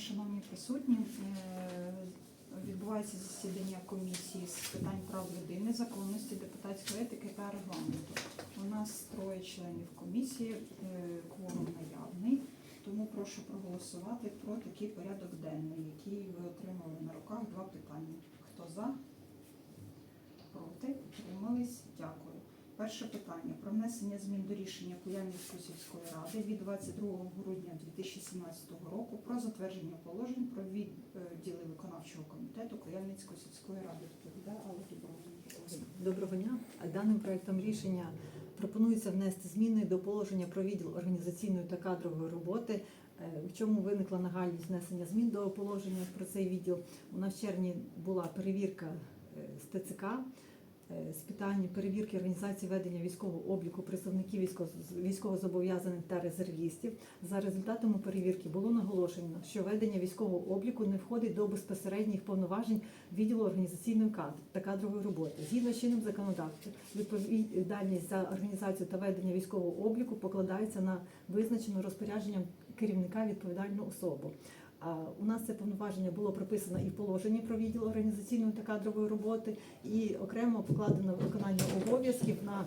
шановні присутні, е, відбувається засідання комісії з питань прав людини, законності, депутатської етики та регламенту. У нас троє членів комісії, е, кворум наявний, тому прошу проголосувати про такий порядок денний, який ви отримали на руках. Два питання. Хто за? Проти? Утримались? Дякую. Перше питання про внесення змін до рішення Куяльницької сільської ради від 22 грудня 2017 року про затвердження положень про відділи виконавчого комітету Куяльницької сільської ради. Дубровна. Доброго дня. Даним проектом рішення пропонується внести зміни до положення про відділ організаційної та кадрової роботи. Е, В чому виникла нагальність внесення змін до положення про цей відділ? У нас в червні була перевірка е, з ТЦК з питань перевірки організації ведення військового обліку представників військово- військовозобов'язаних та резервістів. За результатами перевірки було наголошено, що ведення військового обліку не входить до безпосередніх повноважень відділу організаційної та кадрової роботи. Згідно з чинним законодавством, відповідальність за організацію та ведення військового обліку покладається на визначену розпорядженням керівника відповідальну особу. У нас це повноваження було прописано і в положенні про відділ організаційної та кадрової роботи, і окремо покладено виконання обов'язків на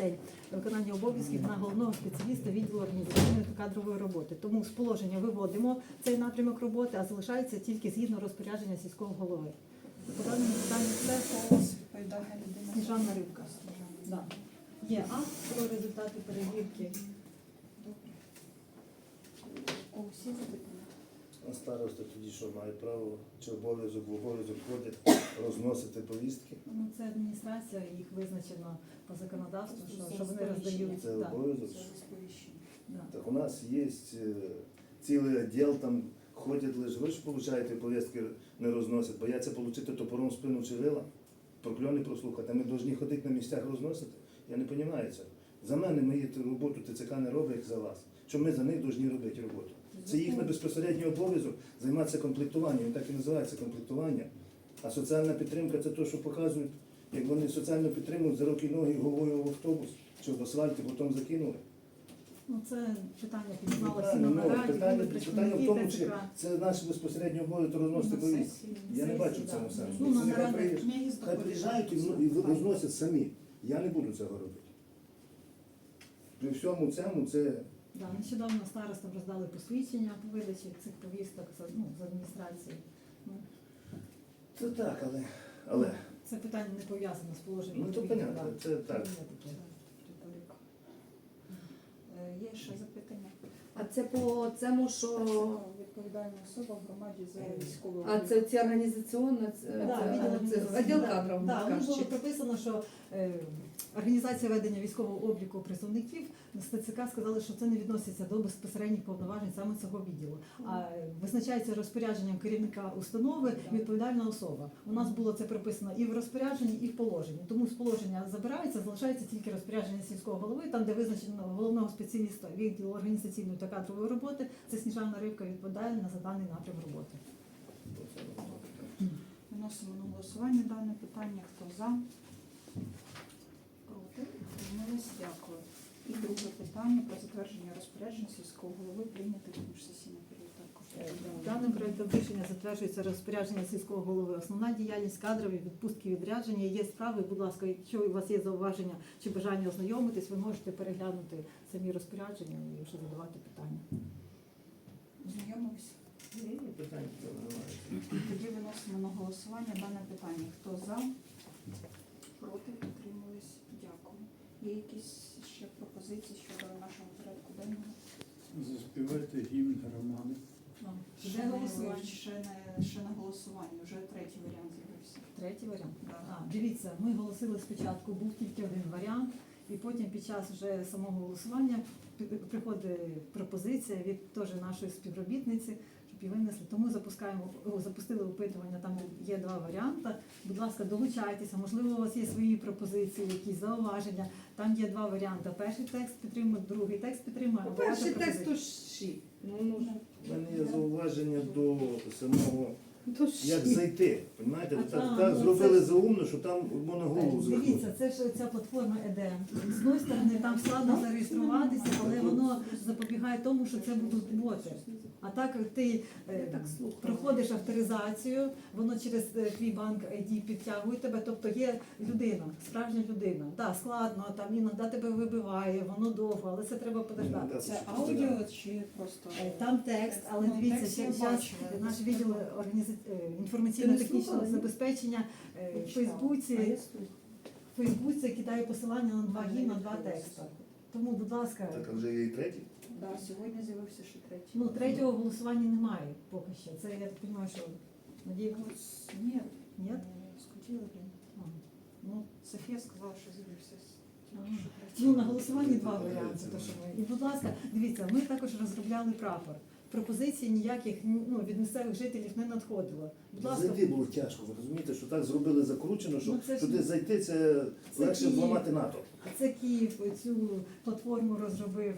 день. виконання обов'язків на головного спеціаліста відділу організаційної та кадрової роботи. Тому з положення виводимо цей напрямок роботи, а залишається тільки згідно розпорядження сільського голови. По даному питанню людина. Сніжана Рибка. Да. Є акт про результати перевірки. Добре. У всі запитання? А староста тоді що має право чи обов'язок в обов'язок входить розносити повістки? Ну це адміністрація, їх визначено по законодавству, що, Це що вони роздають. Це обов'язок. Це да. Так у нас є е, цілий відділ, там ходять лише ви ж получаєте повістки, не розносять, бояться отримати топором в спину чи вила, прокльони прослухати. А ми повинні ходити на місцях розносити. Я не розумію цього. За мене мої ту роботу ТЦК не роблять, як за вас. Що ми за них повинні робити роботу? Це їхній безпосередній обов'язок займатися комплектуванням, він так і називається комплектування. А соціальна підтримка це те, що показують, як вони соціально підтримують за руки ноги головою в автобус чи в асфальт, і потім закинули. Ну це питання піднімалося Правильно, на ну, нараді, питання, питання в тому, чи це наш безпосередньо обов'язок розносити На повістки. Я не бачу в цьому сенсу. Ну, Хай приїжджають і і розносять самі. Я не буду цього робити. При всьому цьому це Да, нещодавно старостам роздали посвідчення по видачі цих повісток з, ну, з адміністрації. Ну, Це так, але. але це питання не пов'язане з положенням. ну то понятно, да. це так. Це є Е, Є ще запитання? А це по цьому, що Відповідальна особа в громаді за військову. а це ці це, відділ кадрів. Да, було кажучи. прописано, що е, організація ведення військового обліку представників з ТЦК сказали, що це не відноситься до безпосередніх повноважень саме цього відділу. А е, визначається розпорядженням керівника установи відповідальна особа. У нас було це прописано і в розпорядженні, і в положенні. Тому з положення забирається, залишається тільки розпорядження сільського голови, там де визначено головного спеціаліста відділу організаційної та кадрової роботи. Це Сніжана Рибка відповідає на заданий напрям роботи. Виносимо на голосування дане питання. Хто за? Проти? Утримались? Дякую. І друге питання про затвердження розпорядження сільського голови прийняти в міжсесійний період. Даним проектом рішення затверджується розпорядження сільського голови. Основна діяльність кадрові, відпустки, відрядження. Є справи. Будь ласка, якщо у вас є зауваження чи бажання ознайомитись, ви можете переглянути самі розпорядження і вже задавати питання. Знайомились? Питань цього немає. Тоді виносимо на голосування дане питання. Хто за? Проти? Утримались? Дякую. Є якісь ще пропозиції щодо нашого порядку денного? Заспівайте гімн громади. Ще не, голосування? ще не, ще на голосуванні, вже третій варіант з'явився. Третій варіант. Да. А, дивіться, ми голосили спочатку, був тільки один варіант, і потім під час вже самого голосування приходить пропозиція від теж нашої співробітниці, щоб її винесли. Тому запускаємо запустили опитування. Там є два варіанти. Будь ласка, долучайтеся. Можливо, у вас є свої пропозиції, якісь зауваження. Там є два варіанти. Перший текст підтримує, другий текст підтримує. Ну, перший текст то ші. Ну, ну, У мене є зауваження до самого. Як зайти. Понимаєте? А Так, там, так ну, зробили це- заумно, що там можна голову Дивіться, це ж ця платформа EDM. З одної сторони, там складно зареєструватися, але воно запобігає тому, що це будуть боти. А так ти е, так проходиш авторизацію, воно через е, твій банк ID підтягує тебе, тобто є людина, справжня людина. Так, складно, там іноді тебе вибиває, воно довго, але це треба подождати. Це аудіо чи просто Е, Там текст, але Ну, дивіться, текст ще зараз бачила. наш відділ організа... е, інформаційно-технічного забезпечення е, в Фейсбуці, в Фейсбуці кидає посилання на два А, гі, я на два текста. Тому, будь ласка, Так, а вже є і третій. Да, сьогодні з'явився ще третій. ну третього голосування немає поки що. Це я так розумію, що Надія. Ось, Ні, Ні? скотіли блін. А, Ну, Софія сказала, що з'явився. Ага. Ну, на голосуванні два варіанти. То, що ми. І, будь ласка, дивіться, ми також розробляли прапор. Пропозицій ніяких ну, від місцевих жителів не надходило. Будь ласка, Зайти було тяжко, ви розумієте, що так зробили закручено, що Ну, це ж- туди зайти це Це легше Київ. зламати НАТО. це Київ цю платформу розробив.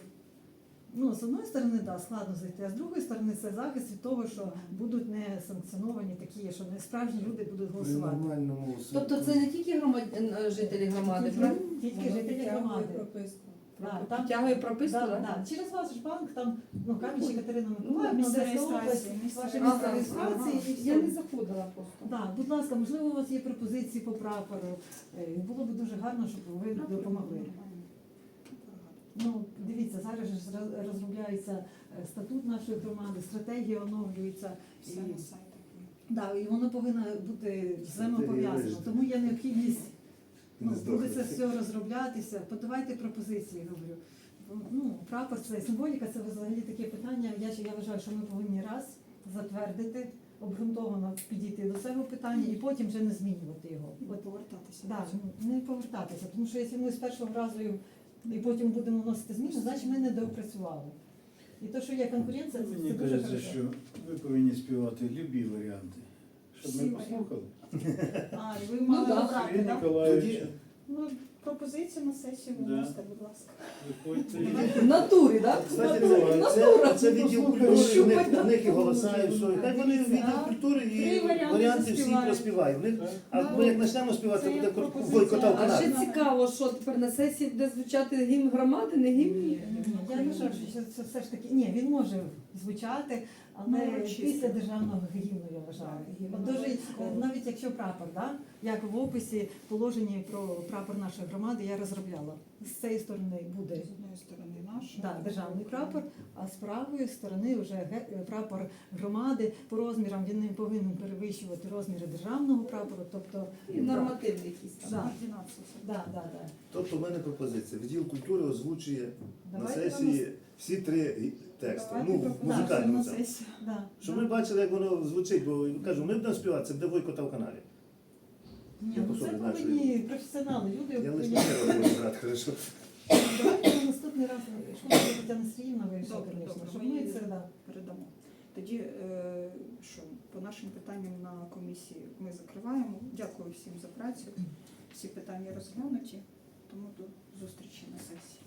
Ну, з одної сторони, да, складно зайти, а з другої сторони, це захист від того, що будуть не санкціоновані такі, що не справжні люди будуть При голосувати. нормальному Тобто це не тільки громад... е, жителі громади, правильно? Тільки жителі громади. Да, там- Підтягує прописку, Да, да. Через ваш банк там ну, Кам'янчі Катерина Ну, Миколаївна, місце Одеська область, реєстрації, місце ваше Ага, реєстрації ага. і все. Я не заходила просто. Да, будь ласка, можливо, у вас є пропозиції по прапору. Е, Було б дуже гарно, щоб ви допомогли. Ну, дивіться, зараз ж роз- розробляється е, статут нашої громади, стратегія оновлюється. І, Все на сайтах. да, і воно повинно бути взаємопов'язано. Тому є необхідність Не ну, буде це все розроблятися. Подавайте пропозиції, говорю. Ну, прапор це символіка, це взагалі таке питання. Я, я вважаю, що ми повинні раз затвердити, обґрунтовано підійти до цього питання і потім вже не змінювати його. От повертатися. Да, не повертатися, тому що якщо ми з першого разу і потім будемо вносити зміни, значить ми не доопрацювали. І те, що є конкуренція, це, Мені це дуже кажеться, хорошо. що ви повинні співати любі варіанти, щоб ми послухали. А, і ви Ну, мали да. обрати, Сергій так? Тоді- Ну, пропозицію на сесію Да. виносите, будь ласка. виходьте. В натурі, так? Кстати, Натура, це, це відділ культури, у них, у них і голоса, і все. І хай вони Дивіться, відділ культури і Три варіанти варіанти всі заспівають. проспівають. Них, а Ну, ми як почнемо співати, це буде як кор- пропозиція. бойкота в А ще Канаді. цікаво, що тепер на сесії буде звучати гімн громади, не гімн? Я вважаю, що це все ж таки ні, він може звучати, але Ну, після державного гімну я вважаю. От дуже, навіть якщо прапор, да, як в описі положенні про прапор нашої громади я розробляла. З цієї сторони буде З одної сторони наш. да, державний прапор, а з правої сторони вже прапор громади. По розмірам він не повинен перевищувати розміри державного прапору. Тобто нормативний якийсь там. Да. Да, да, да. Тобто в мене пропозиція. Відділ культури озвучує на Давайте сесії всі три тексти. Давайте Ну, в музикальному на цьому. Да, Щоб да. ми бачили, як воно звучить, бо кажу, ми будемо співати, це буде бойкота в каналі. Ні, Я ну це не знаю, що повинні професіонали, люди. Я лише які- не можу брати, хорошо. Давайте на наступний раз, якщо Тетяна Сергіївна вийшла, Добре, звісно, добре, щоб ми ми це да. передамо. Тоді, е, що по нашим питанням на комісії ми закриваємо. Дякую всім за працю. Всі питання розглянуті, тому до зустрічі на сесії.